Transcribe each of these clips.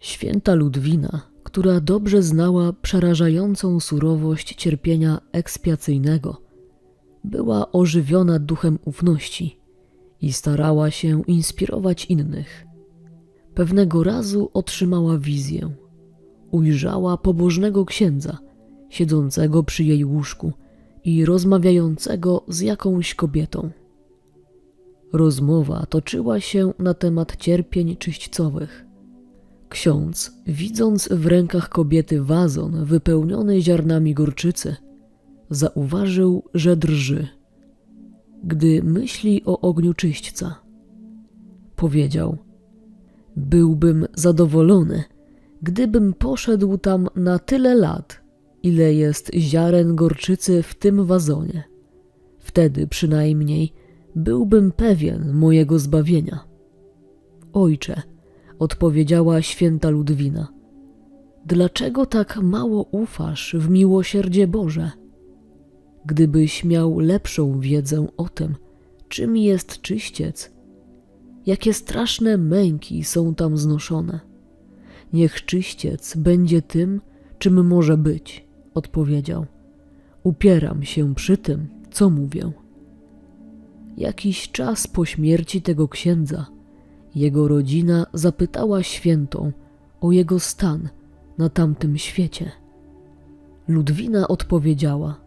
Święta Ludwina, która dobrze znała przerażającą surowość cierpienia ekspiacyjnego, była ożywiona duchem ufności i starała się inspirować innych. Pewnego razu otrzymała wizję. Ujrzała pobożnego księdza, siedzącego przy jej łóżku i rozmawiającego z jakąś kobietą. Rozmowa toczyła się na temat cierpień czyśćcowych. Ksiądz, widząc w rękach kobiety wazon wypełniony ziarnami gorczycy, zauważył, że drży. Gdy myśli o ogniu czyśćca, powiedział: Byłbym zadowolony, gdybym poszedł tam na tyle lat, ile jest ziaren gorczycy w tym wazonie. Wtedy przynajmniej byłbym pewien mojego zbawienia. Ojcze, odpowiedziała święta Ludwina, dlaczego tak mało ufasz w miłosierdzie Boże? Gdybyś miał lepszą wiedzę o tym, czym jest czyściec, jakie straszne męki są tam znoszone. Niech czyściec będzie tym, czym może być, odpowiedział. Upieram się przy tym, co mówię. Jakiś czas po śmierci tego księdza, jego rodzina zapytała świętą o jego stan na tamtym świecie. Ludwina odpowiedziała: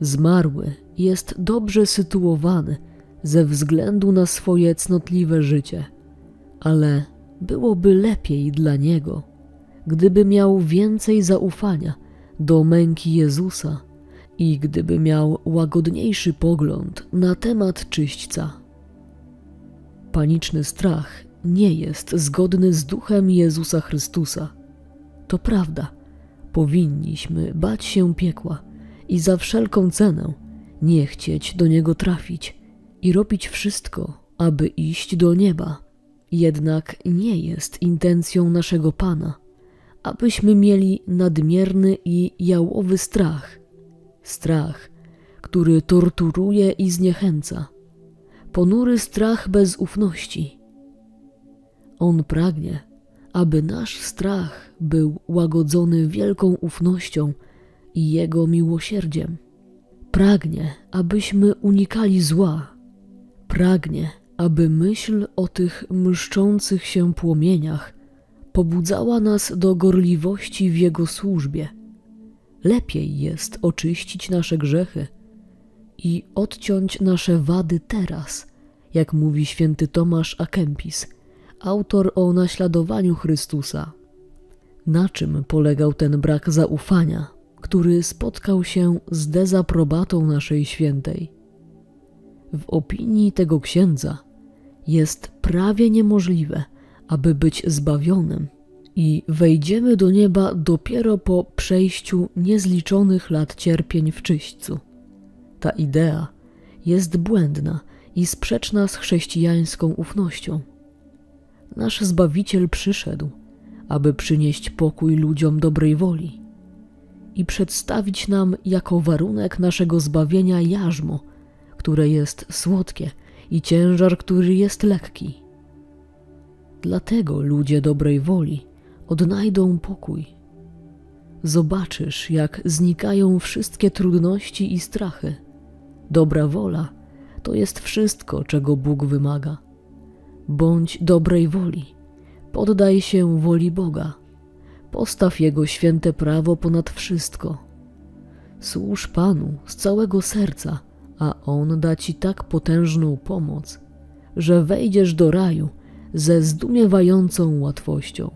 Zmarły jest dobrze sytuowany ze względu na swoje cnotliwe życie, ale byłoby lepiej dla niego, gdyby miał więcej zaufania do męki Jezusa i gdyby miał łagodniejszy pogląd na temat czyśćca. Paniczny strach nie jest zgodny z duchem Jezusa Chrystusa. To prawda, powinniśmy bać się piekła i za wszelką cenę nie chcieć do niego trafić i robić wszystko, aby iść do nieba. Jednak nie jest intencją naszego Pana, abyśmy mieli nadmierny i jałowy strach. Strach, który torturuje i zniechęca. Ponury strach bez ufności. On pragnie, aby nasz strach był łagodzony wielką ufnością i Jego miłosierdziem. Pragnie, abyśmy unikali zła. Pragnie, aby myśl o tych mszczących się płomieniach pobudzała nas do gorliwości w Jego służbie. Lepiej jest oczyścić nasze grzechy i odciąć nasze wady teraz, jak mówi święty Tomasz A. Kempis, autor o naśladowaniu Chrystusa. Na czym polegał ten brak zaufania, który spotkał się z dezaprobatą naszej świętej? W opinii tego księdza jest prawie niemożliwe, aby być zbawionym i wejdziemy do nieba dopiero po przejściu niezliczonych lat cierpień w czyśćcu. Ta idea jest błędna i sprzeczna z chrześcijańską ufnością. Nasz Zbawiciel przyszedł, aby przynieść pokój ludziom dobrej woli i przedstawić nam jako warunek naszego zbawienia jarzmo, które jest słodkie i ciężar, który jest lekki. Dlatego ludzie dobrej woli odnajdą pokój. Zobaczysz, jak znikają wszystkie trudności i strachy. Dobra wola to jest wszystko, czego Bóg wymaga. Bądź dobrej woli, poddaj się woli Boga, postaw Jego święte prawo ponad wszystko. Służ Panu z całego serca, a On da Ci tak potężną pomoc, że wejdziesz do raju ze zdumiewającą łatwością.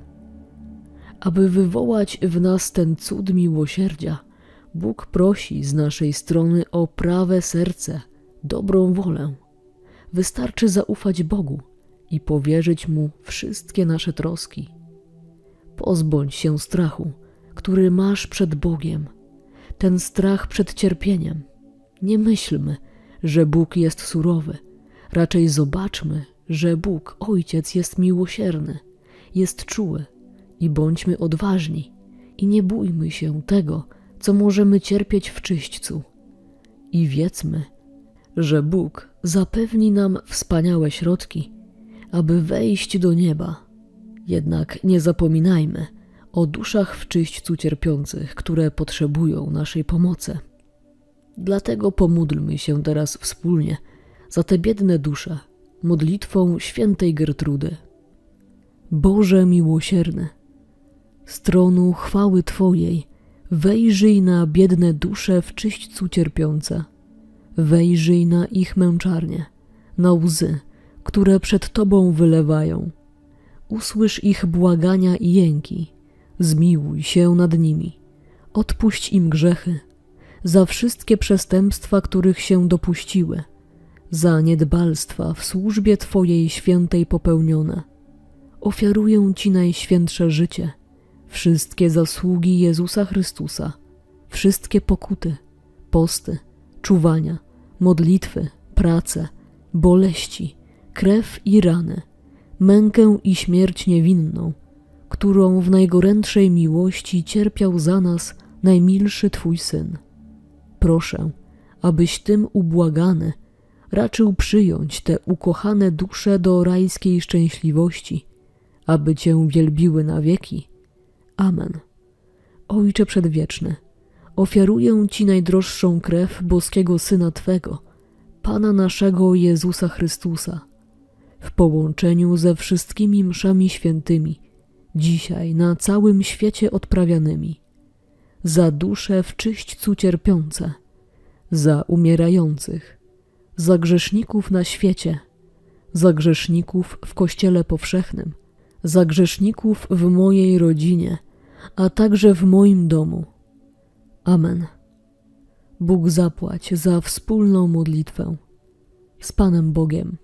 Aby wywołać w nas ten cud miłosierdzia, Bóg prosi z naszej strony o prawe serce, dobrą wolę. Wystarczy zaufać Bogu i powierzyć Mu wszystkie nasze troski. Pozbądź się strachu, który masz przed Bogiem, ten strach przed cierpieniem. Nie myślmy, że Bóg jest surowy, raczej zobaczmy, że Bóg, Ojciec, jest miłosierny, jest czuły i bądźmy odważni i nie bójmy się tego, co możemy cierpieć w czyśćcu. I wiedzmy, że Bóg zapewni nam wspaniałe środki, aby wejść do nieba. Jednak nie zapominajmy o duszach w czyśćcu cierpiących, które potrzebują naszej pomocy. Dlatego pomódlmy się teraz wspólnie za te biedne dusze modlitwą świętej Gertrudy. Boże miłosierny, z tronu chwały Twojej wejrzyj na biedne dusze w czyśćcu cierpiące, wejrzyj na ich męczarnie, na łzy, które przed Tobą wylewają. Usłysz ich błagania i jęki, zmiłuj się nad nimi, odpuść im grzechy, za wszystkie przestępstwa, których się dopuściły, za niedbalstwa w służbie Twojej świętej popełnione. Ofiaruję Ci najświętsze życie, wszystkie zasługi Jezusa Chrystusa, wszystkie pokuty, posty, czuwania, modlitwy, prace, boleści, krew i rany, mękę i śmierć niewinną, którą w najgorętszej miłości cierpiał za nas najmilszy Twój Syn. Proszę, abyś tym ubłagany raczył przyjąć te ukochane dusze do rajskiej szczęśliwości, aby Cię wielbiły na wieki. Amen. Ojcze Przedwieczny, ofiaruję Ci najdroższą krew boskiego Syna Twego, Pana naszego Jezusa Chrystusa, w połączeniu ze wszystkimi mszami świętymi, dzisiaj na całym świecie odprawianymi, za dusze w czyśćcu cierpiące, za umierających, za grzeszników na świecie, za grzeszników w Kościele Powszechnym, za grzeszników w mojej rodzinie, a także w moim domu. Amen. Bóg zapłać za wspólną modlitwę. Z Panem Bogiem.